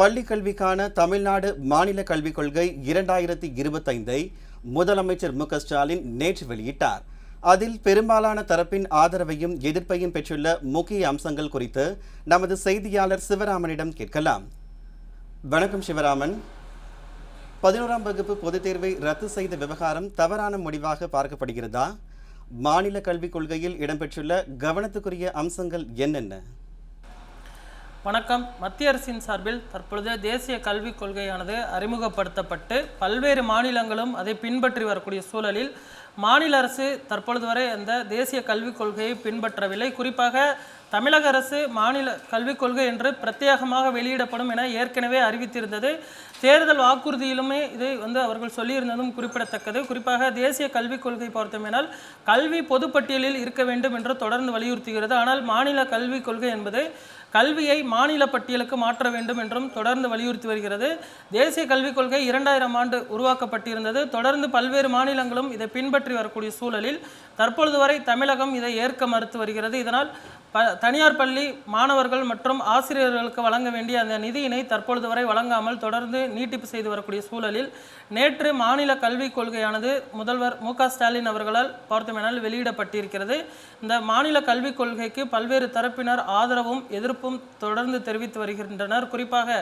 பள்ளி கல்விக்கான தமிழ்நாடு மாநில கல்விக் கொள்கை இரண்டாயிரத்தி இருபத்தைந்தை முதலமைச்சர் மு ஸ்டாலின் நேற்று வெளியிட்டார். அதில் பெரும்பாலான தரப்பின் ஆதரவையும் எதிர்ப்பையும் பெற்றுள்ள முக்கிய அம்சங்கள் குறித்து நமது செய்தியாளர் சிவராமனிடம் கேட்கலாம். வணக்கம் சிவராமன். பதினோராம் வகுப்பு பொதுத் தேர்வை ரத்து செய்த விவகாரம் தவறான முடிவாக பார்க்கப்படுகிறதா? மாநில கல்விக் கொள்கையில் இடம்பெற்றுள்ள கவனத்துக்குரிய அம்சங்கள் என்னென்ன? வணக்கம். மத்திய அரசின் சார்பில் தற்பொழுது தேசிய கல்விக் கொள்கையானது அறிமுகப்படுத்தப்பட்டு பல்வேறு மாநிலங்களும் அதை பின்பற்றி வரக்கூடிய சூழலில் மாநில அரசு தற்பொழுது வரை அந்த தேசிய கல்விக் கொள்கையை பின்பற்றவில்லை. குறிப்பாக தமிழக அரசு மாநில கல்விக் கொள்கை என்று பிரத்யேகமாக வெளியிடப்படும் என ஏற்கனவே அறிவித்திருந்தது. தேர்தல் வாக்குறுதியிலுமே இதை வந்து அவர்கள் சொல்லியிருந்ததும் குறிப்பிடத்தக்கது. குறிப்பாக தேசிய கல்விக் கொள்கை பொறுத்தமையினால் கல்வி பொதுப்பட்டியலில் இருக்க வேண்டும் என்று தொடர்ந்து வலியுறுத்துகிறது. ஆனால் மாநில கல்விக் கொள்கை என்பது கல்வியை மாநில பட்டியலுக்கு மாற்ற வேண்டும் என்றும் தொடர்ந்து வலியுறுத்தி வருகிறது. தேசிய கல்விக் கொள்கை இரண்டாயிரம் ஆண்டு உருவாக்கப்பட்டிருந்தது. தொடர்ந்து பல்வேறு மாநிலங்களும் இதை பின்பற்றி பின்பற்றி வரக்கூடிய சூழலில் தற்பொழுது வரை தமிழகம் இதை ஏற்க மறுத்து வருகிறது. இதனால் ப தனியார் பள்ளி மாணவர்கள் மற்றும் ஆசிரியர்களுக்கு வழங்க வேண்டிய அந்த நிதியினை தற்பொழுது வரை வழங்காமல் தொடர்ந்து நீட்டிப்பு செய்து வரக்கூடிய சூழலில் நேற்று மாநில கல்விக் கொள்கையானது முதல்வர் மு ஸ்டாலின் அவர்களால் பார்த்தோமெனால் வெளியிடப்பட்டிருக்கிறது. இந்த மாநில கல்விக் கொள்கைக்கு பல்வேறு தரப்பினர் ஆதரவும் எதிர்ப்பும் தொடர்ந்து தெரிவித்து வருகின்றனர். குறிப்பாக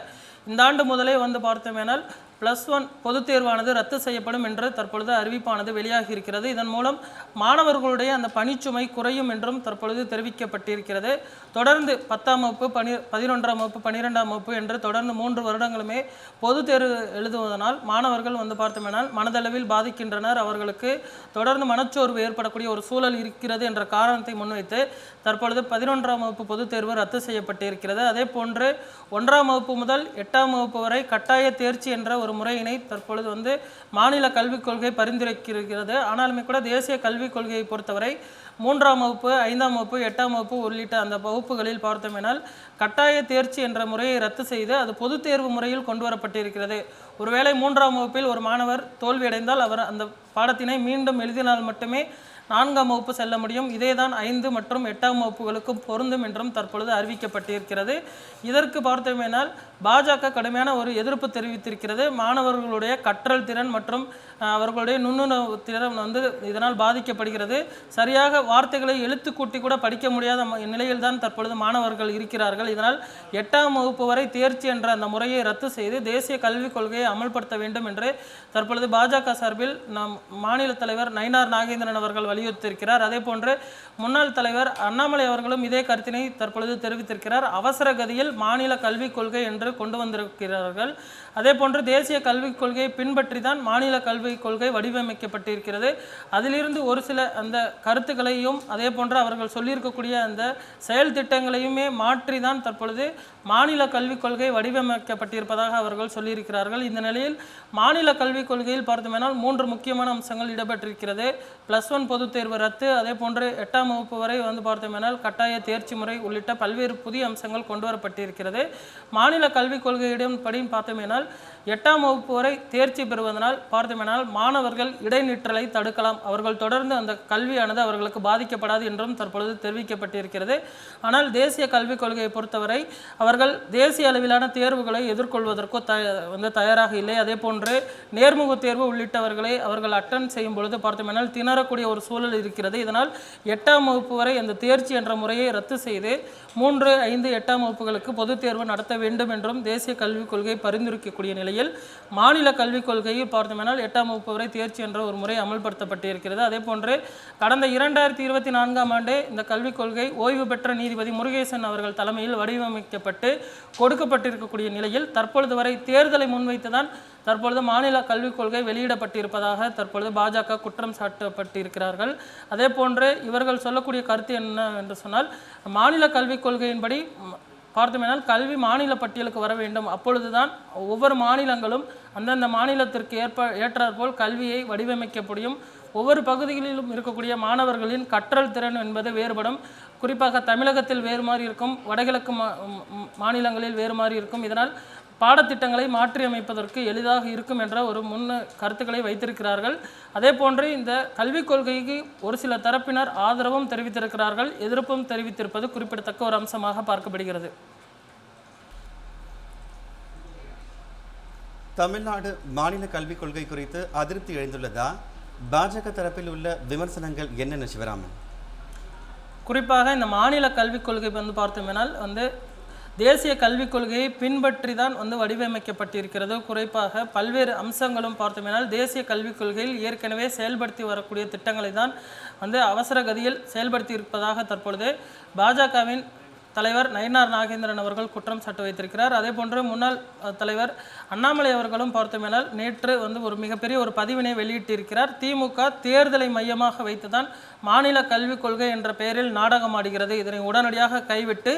இந்த ஆண்டு முதலே வந்து பார்த்தோமேனால் ப்ளஸ் ஒன் பொதுத் தேர்வானது ரத்து செய்யப்படும் என்று தற்பொழுது அறிவிப்பானது வெளியாகி இருக்கிறது இதன் மூலம் மாணவர்களுடைய அந்த பணிச்சுமை குறையும் என்றும் தற்பொழுது தெரிவிக்கப்பட்டிருக்கிறது. தொடர்ந்து பத்தாம் வகுப்பு பனி பதினொன்றாம் வகுப்பு பன்னிரெண்டாம் வகுப்பு என்று தொடர்ந்து மூன்று வருடங்களுமே பொதுத் தேர்வு எழுதுவதனால் மாணவர்கள் வந்து பார்த்தோமேனால் மனதளவில் பாதிக்கின்றனர். அவர்களுக்கு தொடர்ந்து மனச்சோர்வு ஏற்படக்கூடிய ஒரு சூழல் இருக்கிறது என்ற காரணத்தை முன்வைத்து தற்பொழுது பதினொன்றாம் வகுப்பு பொதுத் தேர்வு ரத்து செய்யப்பட்டிருக்கிறது. அதே போன்று ஒன்றாம் வகுப்பு முதல் எட்டாம் வகுப்பு வரை கட்டாய தேர்ச்சி என்ற ஒரு முறையினை தற்பொழுது வந்து மாநில கல்விக் கொள்கை பரிந்துரைக்கிறது. ஆனாலுமே கூட தேசிய கல்விக் கொள்கையை பொறுத்தவரை மூன்றாம் வகுப்பு ஐந்தாம் வகுப்பு எட்டாம் வகுப்பு உள்ளிட்ட அந்த வகுப்புகளில் பார்த்தோமேனால் கட்டாய தேர்ச்சி என்ற முறையை ரத்து செய்து அது பொது தேர்வு முறையில் கொண்டு வரப்பட்டிருக்கிறது. ஒருவேளை மூன்றாம் வகுப்பில் ஒரு மாணவர் தோல்வியடைந்தால் அவர் அந்த பாடத்தினை மீண்டும் எழுதினால் மட்டுமே நான்காம் வகுப்பு செல்ல முடியும். இதேதான் ஐந்து மற்றும் எட்டாம் வகுப்புகளுக்கும் பொருந்தும் என்றும் தற்பொழுது அறிவிக்கப்பட்டிருக்கிறது. இதற்கு பார்த்தோமேனால் பாஜக கடுமையான ஒரு எதிர்ப்பு தெரிவித்திருக்கிறது. மாணவர்களுடைய கற்றல் திறன் மற்றும் அவர்களுடைய நுண்ணுணர்வு திறன் வந்து இதனால் பாதிக்கப்படுகிறது. சரியாக வார்த்தைகளை எழுத்து கூட்டி கூட படிக்க முடியாத நிலையில்தான் தற்பொழுது மாணவர்கள் இருக்கிறார்கள். இதனால் எட்டாம் வகுப்பு வரை தேர்ச்சி என்ற அந்த முறையை ரத்து செய்து தேசிய கல்விக் கொள்கையை அமல்படுத்த வேண்டும் என்று தற்பொழுது பாஜக சார்பில் நம் மாநில தலைவர் நயினார் நாகேந்திரன் அவர்கள் வலியுறுத்தியிருக்கிறார். அதே போன்று முன்னாள் தலைவர் அண்ணாமலை அவர்களும் இதே கருத்தினை தற்பொழுது தெரிவித்திருக்கிறார். அவசர கதியில் மாநில கல்விக் கொள்கை என்று கொண்டு வந்திருக்கிறார்கள். அதே போன்று தேசிய கல்விக் கொள்கையை பின்பற்றி தான் மாநில கல்விக் கொள்கை வடிவமைக்கப்பட்டிருக்கிறது. அதிலிருந்து ஒரு சில அந்த கருத்துக்களையும் அதே போன்று அவர்கள் சொல்லியிருக்கக்கூடிய அந்த செயல் திட்டங்களையுமே மாற்றி தான் தற்பொழுது மாநில கல்விக் கொள்கை வடிவமைக்கப்பட்டிருப்பதாக அவர்கள் சொல்லியிருக்கிறார்கள். இந்த நிலையில் மாநில கல்விக் கொள்கையில் பார்த்தோமேனால் மூன்று முக்கியமான அம்சங்கள் இடம்பெற்றிருக்கிறது. ப்ளஸ் ஒன் பொதுத் தேர்வு ரத்து. அதே போன்று எட்டாம் வகுப்பு வரை வந்து பார்த்தோமேனால் கட்டாய தேர்ச்சி முறை உள்ளிட்ட பல்வேறு புதிய அம்சங்கள் கொண்டு வரப்பட்டிருக்கிறது. மாநில கல்விக் கொள்கையிடம் படி பார்த்தோமேனால் எட்டாம் வகுப்பு வரை தேர்ச்சி பெறுவதனால் பார்த்தோமேனால் மாணவர்கள் இடைநிற்றலை தடுக்கலாம். அவர்கள் தொடர்ந்து அந்த கல்வியானது அவர்களுக்கு பாதிக்கப்படாது என்றும் தற்பொழுது தெரிவிக்கப்பட்டிருக்கிறது. ஆனால் தேசிய கல்விக் கொள்கையை பொறுத்தவரை அவர்கள் தேசிய அளவிலான தேர்வுகளை எதிர்கொள்வதற்கோ த வந்து தயாராக இல்லை. அதே போன்று நேர்முக தேர்வு உள்ளிட்டவர்களை அவர்கள் அட்டன் செய்யும் பொழுது பார்த்தோமேனால் திணறக்கூடிய ஒரு சூழல் இருக்கிறது. இதனால் எட்டாம் வகுப்பு வரை அந்த தேர்ச்சி என்ற முறையை ரத்து செய்து மூன்று ஐந்து எட்டாம் வகுப்புகளுக்கு பொதுத் தேர்வு நடத்த வேண்டும் என்றும் தேசிய கல்விக் கொள்கை பரிந்துரைக்கக்கூடிய நிலையில் மாநில கல்விக் கொள்கையில் பார்த்தோமேனால் எட்டாம் வகுப்பு வரை தேர்ச்சி என்ற ஒரு முறை அமல்படுத்தப்பட்டிருக்கிறது. அதே போன்று கடந்த இரண்டாயிரத்தி இருபத்தி நான்காம் ஆண்டே இந்த கல்விக் கொள்கை ஓய்வு பெற்ற நீதிபதி முருகேசன் அவர்கள் தலைமையில் வடிவமைக்கப்பட்டு கொடுக்கப்பட்டிருக்கக்கூடிய நிலையில் தற்பொழுது வரை தேர்தலை முன்வைத்து தான் தற்பொழுது மாநில கல்விக் கொள்கை வெளியிடப்பட்டிருப்பதாக தற்பொழுது பாஜக குற்றம் சாட்டப்பட்டிருக்கிறார்கள். அதே போன்று இவர்கள் சொல்லக்கூடிய கருத்து என்ன என்று சொன்னால் மாநில கல்விக் கொள்கையின்படி ம், பார்த்தோமேனால் கல்வி மாநில பட்டியலுக்கு வர வேண்டும். அப்பொழுதுதான் ஒவ்வொரு மாநிலங்களும் அந்தந்த மாநிலத்திற்கு ஏற்ப ஏற்றாற்போல் கல்வியை வடிவமைக்க முடியும் ஒவ்வொரு பகுதிகளிலும் இருக்கக்கூடிய மாணவர்களின் கற்றல் திறன் என்பது வேறுபடும். குறிப்பாக தமிழகத்தில் வேறு மாதிரி இருக்கும் வடகிழக்கு மா மாநிலங்களில் வேறு மாதிரி இருக்கும். இதனால் பாடத்திட்டங்களை மாற்றியமைப்பதற்கு எளிதாக இருக்கும் என்ற ஒரு முன்ன கருத்துக்களை வைத்திருக்கிறார்கள். அதே போன்று இந்த கல்விக் கொள்கைக்கு ஒரு சில தரப்பினர் ஆதரவும் தெரிவித்திருக்கிறார்கள். எதிர்ப்பும் தெரிவித்திருப்பது குறிப்பிடத்தக்க ஒரு அம்சமாக பார்க்கப்படுகிறது. தமிழ்நாடு மாநில கல்விக் கொள்கை குறித்து அதிருப்தி எழுந்துள்ளதா? பாஜக தரப்பில் உள்ள விமர்சனங்கள் என்னென்ன சிவராமன். குறிப்பாக இந்த மாநில கல்விக் கொள்கை வந்து பார்த்தோம்னால் வந்து தேசிய கல்விக் கொள்கையை பின்பற்றி தான் வந்து வடிவமைக்கப்பட்டிருக்கிறது. குறிப்பாக பல்வேறு அம்சங்களும் பார்த்தோம்னால் தேசிய கல்விக் கொள்கையில் ஏற்கனவே செயல்படுத்தி வரக்கூடிய திட்டங்களை தான் வந்து அவசர கதியில் செயல்படுத்தி இருப்பதாக தற்பொழுது பாஜகவின் தலைவர் நயினார் நாகேந்திரன் அவர்கள் குற்றம் சாட்டு வைத்திருக்கிறார். அதே போன்று முன்னாள் தலைவர் அண்ணாமலை அவர்களும் பார்த்தோமேனால் நேற்று வந்து ஒரு மிகப்பெரிய ஒரு பதிவினை வெளியிட்டிருக்கிறார். திமுக தேர்தலை மையமாக வைத்துதான் மாநில கல்விக் கொள்கை என்ற பெயரில் நாடகம் ஆடுகிறது. இதனை உடனடியாக கைவிட்டு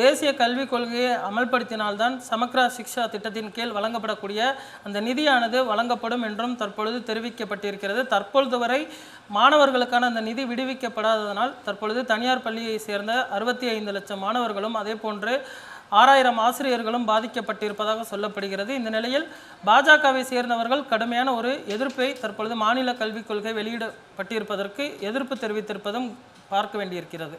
தேசிய கல்விக் கொள்கையை அமல்படுத்தினால்தான் சமக்ரா சிக்ஷா திட்டத்தின் கீழ் வழங்கப்படக்கூடிய அந்த நிதியானது வழங்கப்படும் என்றும் தற்பொழுது தெரிவிக்கப்பட்டிருக்கிறது. தற்பொழுது வரை மாணவர்களுக்கான அந்த நிதி விடுவிக்கப்படாததனால் தற்பொழுது தனியார் பள்ளியை சேர்ந்த அறுபத்தி ஐந்து லட்சம் மாணவர்களும் அதே போன்று ஆறாயிரம் ஆசிரியர்களும் பாதிக்கப்பட்டிருப்பதாக சொல்லப்படுகிறது. இந்த நிலையில் பாஜகவை சேர்ந்தவர்கள் கடுமையான ஒரு எதிர்ப்பை தற்பொழுது மாநில கல்விக் கொள்கை வெளியிடப்பட்டிருப்பதற்கு எதிர்ப்பு தெரிவித்திருப்பதும் பார்க்க வேண்டியிருக்கிறது.